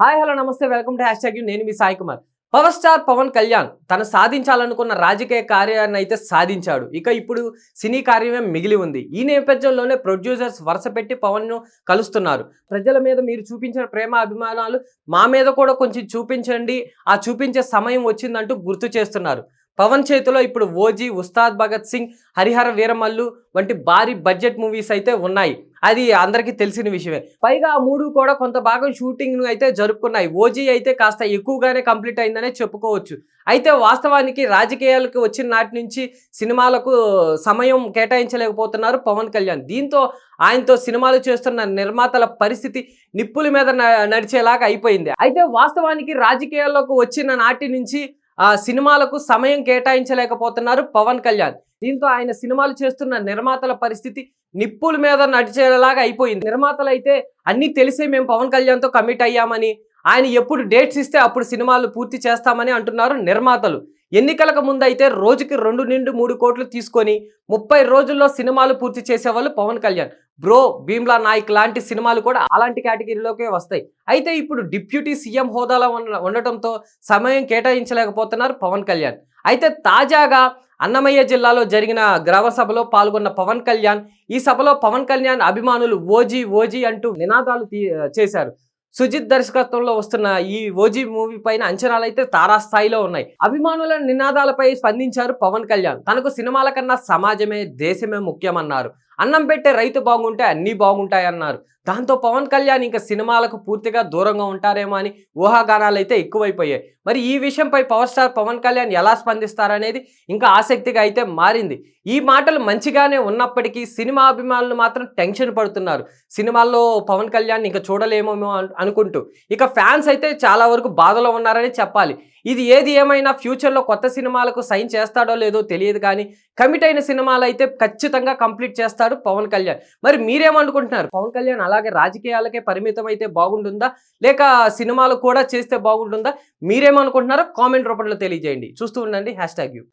Hi hello నమస్తే welcome to hashtag నేను మీ సాయి కుమార్. పవర్ స్టార్ పవన్ కళ్యాణ్ తను సాధించాలనుకున్న రాజకీయ కార్యాన్ని అయితే సాధించాడు. ఇక ఇప్పుడు సినీ కార్యమే మిగిలి ఉంది. ఈ నేపథ్యంలోనే ప్రొడ్యూసర్స్ వరుస పెట్టి పవన్ను కలుస్తున్నారు. ప్రజల మీద మీరు చూపించిన ప్రేమ అభిమానాలు మా మీద కూడా కొంచెం చూపించండి. ఆ చూపించే సమయం వచ్చిందంటూ గుర్తు చేస్తున్నారు. పవన్ చేతిలో ఇప్పుడు ఓజీ ఉస్తాద్ భగత్ సింగ్ హరిహర వీరమల్లు వంటి భారీ బడ్జెట్ మూవీస్ అయితే ఉన్నాయి. అది అందరికీ తెలిసిన విషయమే. పైగా ఆ మూడు కూడా కొంత భాగం షూటింగ్ను అయితే జరుపుకున్నాయి. ఓజీ అయితే కాస్త ఎక్కువగానే కంప్లీట్ అయిందనే చెప్పుకోవచ్చు. అయితే వాస్తవానికి రాజకీయాలకు వచ్చిన నాటి నుంచి సినిమాలకు సమయం కేటాయించలేకపోతున్నారు పవన్ కళ్యాణ్. దీంతో ఆయనతో సినిమాలు చేస్తున్న నిర్మాతల పరిస్థితి నిప్పుల మీద న- నడిచేలాగా అయిపోయింది. అయితే వాస్తవానికి రాజకీయాల్లోకి వచ్చిన నాటి నుంచి ఆ సినిమాలకు సమయం కేటాయించలేకపోతున్నారు పవన్ కళ్యాణ్. దీంతో ఆయన సినిమాలు చేస్తున్న నిర్మాతల పరిస్థితి నిప్పుల మీద నడిచేలాగా అయిపోయింది. నిర్మాతలు అయితే అన్నీ తెలిసే మేము పవన్ కళ్యాణ్తో కమిట్ అయ్యామని ఆయన ఎప్పుడు డేట్స్ ఇస్తే అప్పుడు సినిమాలు పూర్తి చేస్తామని అంటున్నారు నిర్మాతలు. ఎన్నికలకు ముందు అయితే రోజుకి రెండు నుండి మూడు కోట్లు తీసుకొని ముప్పై రోజుల్లో సినిమాలు పూర్తి చేసేవాళ్ళు పవన్ కళ్యాణ్. బ్రో భీమ్లా నాయక్ లాంటి సినిమాలు కూడా అలాంటి కేటగిరీలోకే వస్తాయి. అయితే ఇప్పుడు డిప్యూటీ సీఎం హోదాలో ఉండటంతో సమయం కేటాయించలేకపోతున్నారు పవన్ కళ్యాణ్. అయితే తాజాగా అన్నమయ్య జిల్లాలో జరిగిన గ్రామ సభలో పాల్గొన్న పవన్ కళ్యాణ్ ఈ సభలో పవన్ కళ్యాణ్ అభిమానులు ఓజీ ఓజీ అంటూ నినాదాలు తీ- చేశారు. సుజిత్ దర్శకత్వంలో వస్తున్న ఈ ఓజీ మూవీ పైన అంచనాలు అయితే తారాస్థాయిలో ఉన్నాయి. అభిమానుల నినాదాలపై స్పందించారు పవన్ కళ్యాణ్. తనకు సినిమాల కన్నా సమాజమే దేశమే ముఖ్యమన్నారు. అన్నం పెట్టే రైతు బాగుంటే అన్నీ బాగుంటాయన్నారు. దాంతో పవన్ కళ్యాణ్ ఇంకా సినిమాలకు పూర్తిగా దూరంగా ఉంటారేమో అని ఊహాగానాలు అయితే ఎక్కువైపోయాయి. మరి ఈ విషయంపై పవర్ స్టార్ పవన్ కళ్యాణ్ ఎలా స్పందిస్తారనేది ఇంకా ఆసక్తిగా అయితే మారింది. ఈ మాటలు మంచిగానే ఉన్నప్పటికీ సినిమా అభిమానులు మాత్రం టెన్షన్ పడుతున్నారు. సినిమాల్లో పవన్ కళ్యాణ్ ఇంకా చూడలేమేమో అనుకుంటూ. ఇక ఫ్యాన్స్ అయితే చాలా వరకు బాధలో ఉన్నారని చెప్పాలి. ఇది ఏది ఏమైనా ఫ్యూచర్లో కొత్త సినిమాలకు సైన్ చేస్తాడో లేదో తెలియదు కానీ కమిట్ అయిన సినిమాలు అయితే ఖచ్చితంగా కంప్లీట్ చేస్తాడు. పవన్ కళ్యాణ్. మరి మీరేమనుకుంటున్నారు? పవన్ కళ్యాణ్ అలాగే రాజకీయాలకే పరిమితం అయితే బాగుంటుందా? లేక సినిమాలు కూడా చేస్తే బాగుంటుందా? మీరేమనుకుంటున్నారో కామెంట్ రూపంలో తెలియజేయండి. చూస్తూ ఉండండి హ్యాష్ ట్యాగ్ యూ.